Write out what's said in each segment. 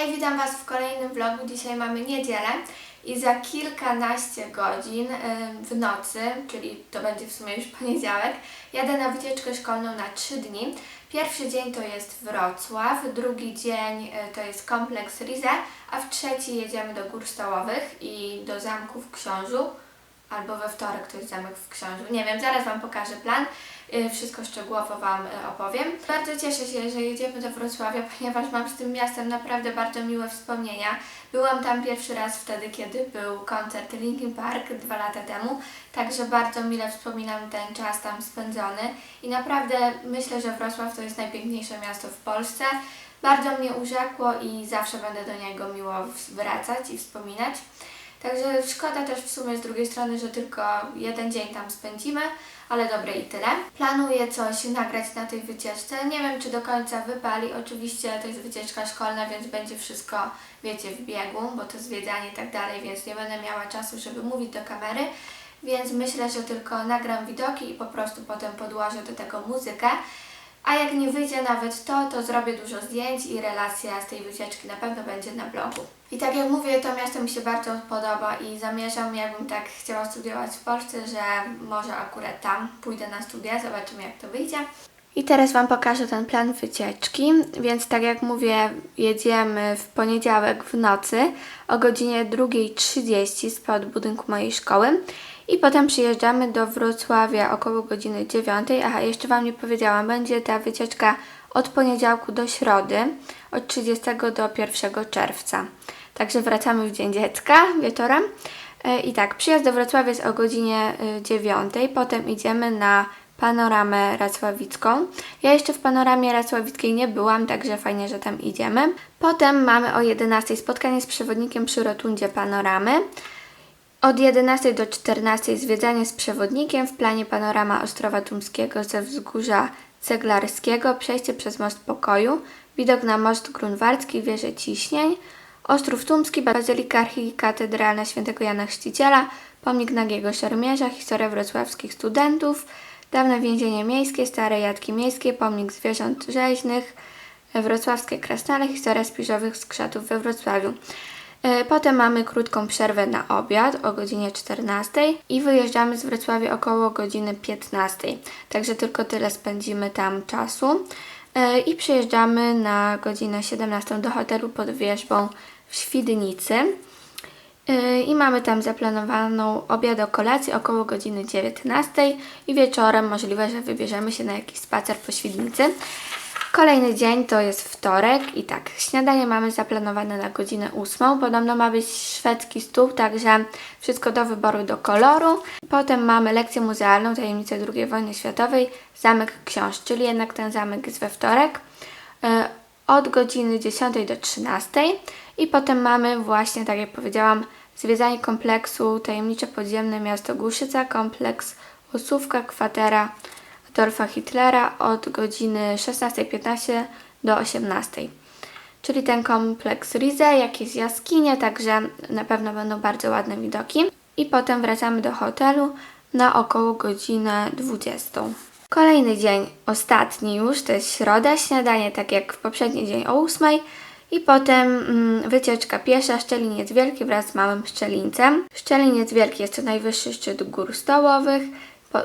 Hej, witam Was w kolejnym vlogu. Dzisiaj mamy niedzielę i za kilkanaście godzin w nocy, czyli to będzie w sumie już poniedziałek, jadę na wycieczkę szkolną na 3 dni. Pierwszy dzień to jest Wrocław, drugi dzień y, to jest kompleks Rize, a w trzeci jedziemy do Gór Stołowych i do zamku w Książu. Albo we wtorek to jest zamek w Książu. Nie wiem, zaraz Wam pokażę plan. Y, Wszystko szczegółowo Wam y, opowiem. Bardzo cieszę się, że jedziemy do Wrocławia, ponieważ mam z tym miastem naprawdę bardzo miłe wspomnienia. Byłam tam pierwszy raz wtedy, kiedy był koncert Linkin Park dwa lata temu, także bardzo mile wspominam ten czas tam spędzony i naprawdę myślę, że Wrocław to jest najpiękniejsze miasto w Polsce. Bardzo mnie urzekło i zawsze będę do niego miło wracać i wspominać. Także szkoda też w sumie z drugiej strony, że tylko jeden dzień tam spędzimy, ale dobre i tyle. Planuję coś nagrać na tej wycieczce. Nie wiem, czy do końca wypali. Oczywiście to jest wycieczka szkolna, więc będzie wszystko, wiecie, w biegu, bo to zwiedzanie i tak dalej, więc nie będę miała czasu, żeby mówić do kamery. Więc myślę, że tylko nagram widoki i po prostu potem podłożę do tego muzykę. A jak nie wyjdzie nawet to, to zrobię dużo zdjęć i relacja z tej wycieczki na pewno będzie na blogu. I tak jak mówię, to miasto mi się bardzo podoba i zamierzam, jakbym tak chciała studiować w Polsce, że może akurat tam pójdę na studia, zobaczymy jak to wyjdzie. I teraz Wam pokażę ten plan wycieczki, więc tak jak mówię, jedziemy w poniedziałek w nocy o godzinie 2.30 spod budynku mojej szkoły i potem przyjeżdżamy do Wrocławia około godziny 9. Aha, jeszcze Wam nie powiedziałam, będzie ta wycieczka od poniedziałku do środy, od 30 do 1 czerwca. Także wracamy w Dzień Dziecka wieczorem. E, I tak, przyjazd do Wrocławia jest o godzinie y, 9, potem idziemy na panoramę racławicką. Ja jeszcze w panoramie racławickiej nie byłam, także fajnie, że tam idziemy. Potem mamy o 11 spotkanie z przewodnikiem przy rotundzie panoramy. Od 11 do 14 zwiedzanie z przewodnikiem w planie panorama Ostrowa Tumskiego ze wzgórza Ceglarskiego, przejście przez Most Pokoju, widok na most grunwaldzki, wieżę ciśnień, Ostrów Tumski, Bazylika Archikatedralna Świętego Jana Chrzciciela, pomnik Nagiego Szermierza, historia wrocławskich studentów, dawne więzienie miejskie, stare jadki miejskie, pomnik zwierząt rzeźnych, wrocławskie krasnale, historia spiżowych skrzatów we Wrocławiu. E, Potem mamy krótką przerwę na obiad o godzinie 14 i wyjeżdżamy z Wrocławia około godziny 15. Także tylko tyle spędzimy tam czasu. E, I przyjeżdżamy na godzinę 17 do hotelu pod wierzbą w Świdnicy. E, I mamy tam zaplanowaną obiad o kolacji około godziny 19 i wieczorem możliwe, że wybierzemy się na jakiś spacer po Świdnicy. Kolejny dzień to jest wtorek i tak, śniadanie mamy zaplanowane na godzinę 8. Podobno ma być szwedzki stół, także wszystko do wyboru do koloru. Potem mamy lekcję muzealną, tajemnicę II wojny światowej, zamek książ, czyli jednak ten zamek jest we wtorek. e, Od godziny 10 do 13 i potem mamy właśnie, tak jak powiedziałam, zwiedzanie kompleksu Tajemnicze Podziemne Miasto Głuszyca, kompleks Osówka, kwatera Adolfa Hitlera od godziny 16.15 do 18.00. Czyli ten kompleks Rize, jakieś jaskinie, także na pewno będą bardzo ładne widoki. I potem wracamy do hotelu na około godzinę 20. Kolejny dzień, ostatni już, to jest środa, śniadanie tak jak w poprzedni dzień o 8. I potem mm, wycieczka piesza, Szczeliniec Wielki wraz z Małym Szczelińcem. Szczeliniec Wielki jest to najwyższy szczyt gór stołowych.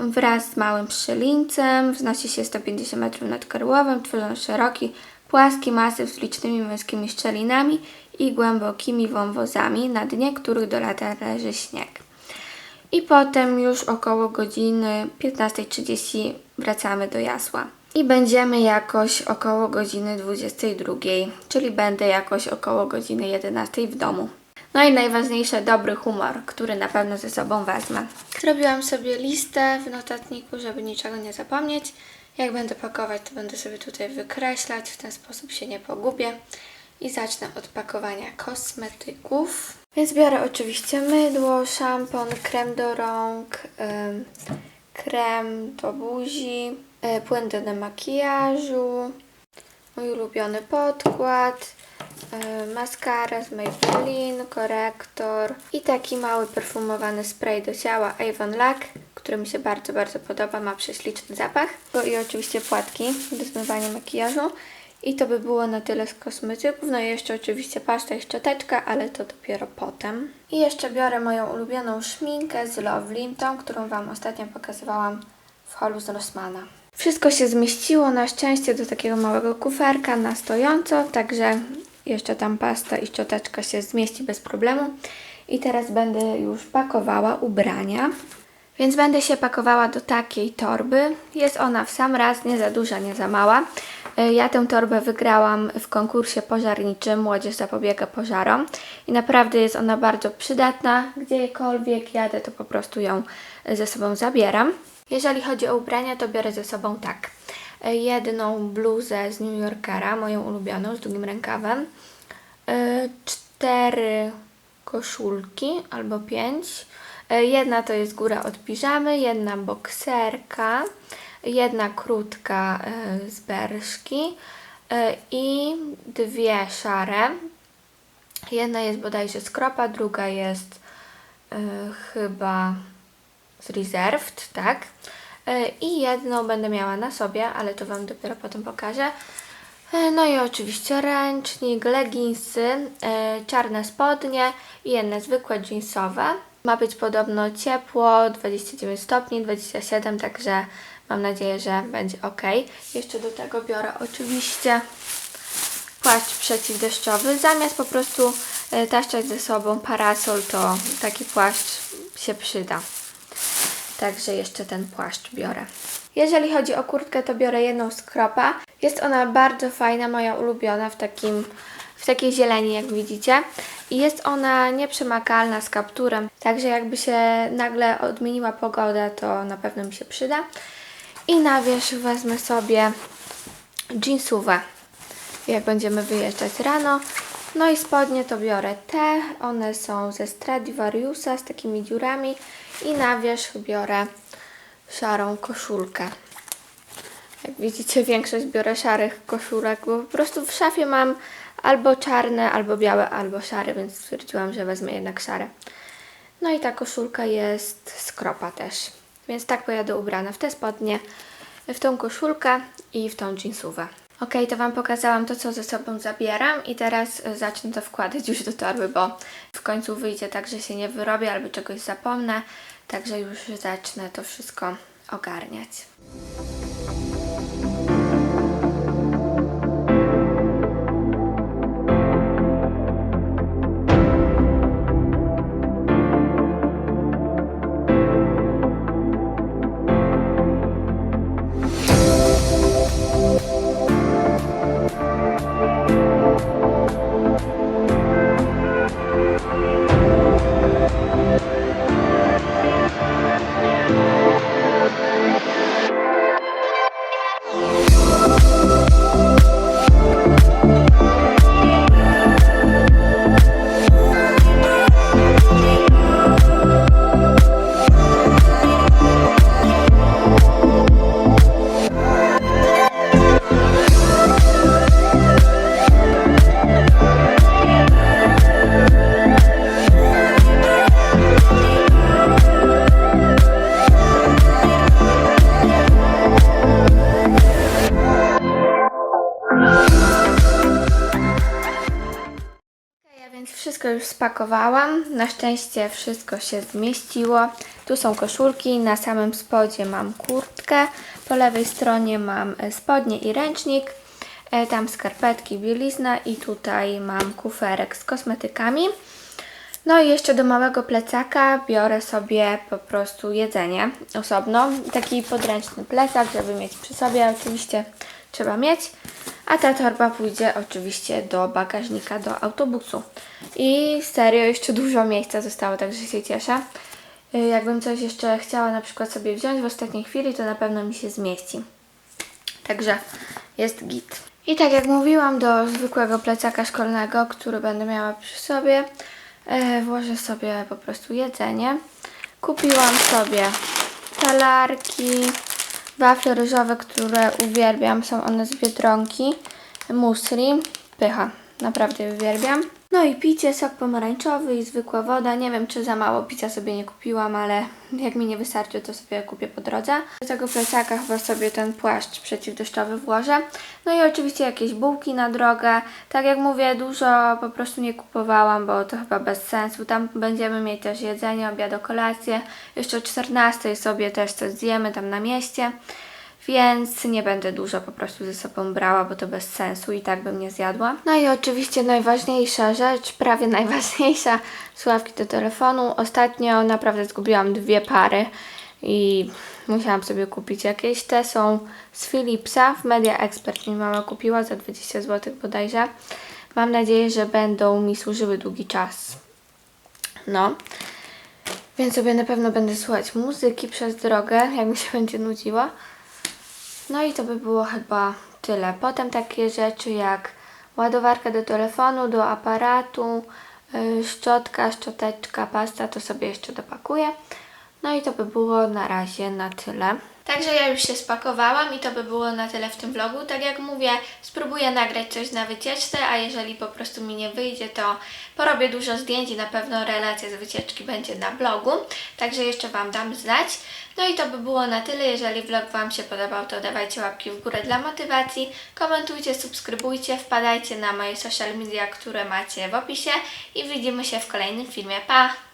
Wraz z Małym Szczelińcem wznosi się 150 metrów nad Karłowem, tworząc szeroki, płaski masyw z licznymi wąskimi szczelinami i głębokimi wąwozami, na dnie których do lata leży śnieg. I potem już około godziny 15.30 wracamy do Jasła. I będziemy jakoś około godziny 22, czyli będę jakoś około godziny 11 w domu. No i najważniejsze, dobry humor, który na pewno ze sobą wezmę. Zrobiłam sobie listę w notatniku, żeby niczego nie zapomnieć. Jak będę pakować, to będę sobie tutaj wykreślać, w ten sposób się nie pogubię. I zacznę od pakowania kosmetyków. Więc biorę oczywiście mydło, szampon, krem do rąk, ym, krem do buzi, y, płyn do demakijażu, mój ulubiony podkład, maskara z Maybelline, korektor i taki mały perfumowany spray do ciała Avon Lack, który mi się bardzo, bardzo podoba, ma prześliczny zapach. I oczywiście płatki do zmywania makijażu I to by było na tyle z kosmetyków. No i jeszcze oczywiście pasta i szczoteczka, ale to dopiero potem. I jeszcze biorę moją ulubioną szminkę z Lovely, tą, którą Wam ostatnio pokazywałam w holu z Rossmana. Wszystko się zmieściło na szczęście do takiego małego kuferka na stojąco, także jeszcze tam pasta i szczoteczka się zmieści bez problemu. I teraz będę już pakowała ubrania. Więc będę się pakowała do takiej torby. Jest ona w sam raz, nie za duża, nie za mała. Y, Ja tę torbę wygrałam w konkursie pożarniczym Młodzież zapobiega pożarom i naprawdę jest ona bardzo przydatna. Gdziekolwiek jadę, to po prostu ją y, ze sobą zabieram. Jeżeli chodzi o ubrania, to biorę ze sobą tak. Jedną bluzę z New Yorkera, moją ulubioną, z długim rękawem. y, Cztery koszulki albo pięć. E, Jedna to jest góra od piżamy, jedna bokserka, jedna krótka e, z berszki e, i dwie szare. Jedna jest bodajże z kropa, druga jest e, chyba z reserved, tak? E, I jedną będę miała na sobie, ale to Wam dopiero potem pokażę. E, No i oczywiście ręcznik, leginsy, e, czarne spodnie i jedne zwykłe jeansowe. Ma być podobno ciepło, 29 stopni, 27, także mam nadzieję, że będzie ok. Jeszcze do tego biorę oczywiście płaszcz przeciwdeszczowy. Zamiast po prostu taszczać ze sobą parasol, to taki płaszcz się przyda. Także jeszcze ten płaszcz biorę. Jeżeli chodzi o kurtkę, to biorę jedną z kropa. Jest ona bardzo fajna, moja ulubiona w takim w takiej zieleni, jak widzicie. I jest ona nieprzemakalna z kapturem, także jakby się nagle odmieniła pogoda, to na pewno mi się przyda. I na wierzch wezmę sobie jeansówę, jak będziemy wyjeżdżać rano. No i spodnie to biorę te, one są ze Stradivariusa z takimi dziurami i na wierzch biorę szarą koszulkę. Jak widzicie, większość biorę szarych koszulek, bo po prostu w szafie mam albo czarne, albo białe, albo szare, więc stwierdziłam, że wezmę jednak szare. No i ta koszulka jest z kropa też. Więc tak pojadę ubrana w te spodnie, w tą koszulkę i w tą jeansówę. Ok, to Wam pokazałam to, co ze sobą zabieram i teraz y, zacznę to wkładać już do torby, bo w końcu wyjdzie tak, że się nie wyrobię albo czegoś zapomnę, także już zacznę to wszystko ogarniać. Już spakowałam. Na szczęście wszystko się zmieściło. Tu są koszulki, na samym spodzie mam kurtkę, po lewej stronie mam e, spodnie i ręcznik, e, tam skarpetki, bielizna i tutaj mam kuferek z kosmetykami. No i jeszcze do małego plecaka biorę sobie po prostu jedzenie osobno. Taki podręczny plecak, żeby mieć przy sobie oczywiście trzeba mieć. A ta torba pójdzie oczywiście do bagażnika, do autobusu. I serio jeszcze dużo miejsca zostało, także się cieszę. Y, Jakbym coś jeszcze chciała na przykład sobie wziąć w ostatniej chwili, to na pewno mi się zmieści. Także jest git. I tak jak mówiłam, do zwykłego plecaka szkolnego, który będę miała przy sobie, e, włożę sobie po prostu jedzenie. Kupiłam sobie talarki, wafle ryżowe, które uwielbiam. Są one z Biedronki. Musli. Pycha. Naprawdę uwielbiam. No i picie, sok pomarańczowy i zwykła woda. Nie wiem, czy za mało picia sobie nie kupiłam, ale jak mi nie wystarczy, to sobie kupię po drodze. Do tego plecaka chyba sobie ten płaszcz przeciwdeszczowy włożę. No i oczywiście jakieś bułki na drogę. Tak jak mówię, dużo po prostu nie kupowałam, bo to chyba bez sensu. Tam będziemy mieć też jedzenie, obiad, kolację. Jeszcze o 14 sobie też coś zjemy tam na mieście. Więc nie będę dużo po prostu ze sobą brała, bo to bez sensu i tak bym nie zjadła. No i oczywiście najważniejsza rzecz, prawie najważniejsza, słuchawki do telefonu. Ostatnio naprawdę zgubiłam dwie pary i musiałam sobie kupić jakieś. Te są z Philipsa, w Media Expert mi mama kupiła za 20 zł bodajże. Mam nadzieję, że będą mi służyły długi czas. No. Więc sobie na pewno będę słuchać muzyki przez drogę, jak mi się będzie nudziło. No i to by było chyba tyle. Potem takie rzeczy jak ładowarka do telefonu, do aparatu, yy, szczotka, szczoteczka, pasta, to sobie jeszcze dopakuję. No i to by było na razie na tyle. Także ja już się spakowałam i to by było na tyle w tym vlogu. Tak jak mówię, spróbuję nagrać coś na wycieczce, a jeżeli po prostu mi nie wyjdzie, to porobię dużo zdjęć i na pewno relacja z wycieczki będzie na blogu. Także jeszcze Wam dam znać. No i to by było na tyle. Jeżeli vlog Wam się podobał, to dawajcie łapki w górę dla motywacji, komentujcie, subskrybujcie, wpadajcie na moje social media, które macie w opisie i widzimy się w kolejnym filmie. Pa!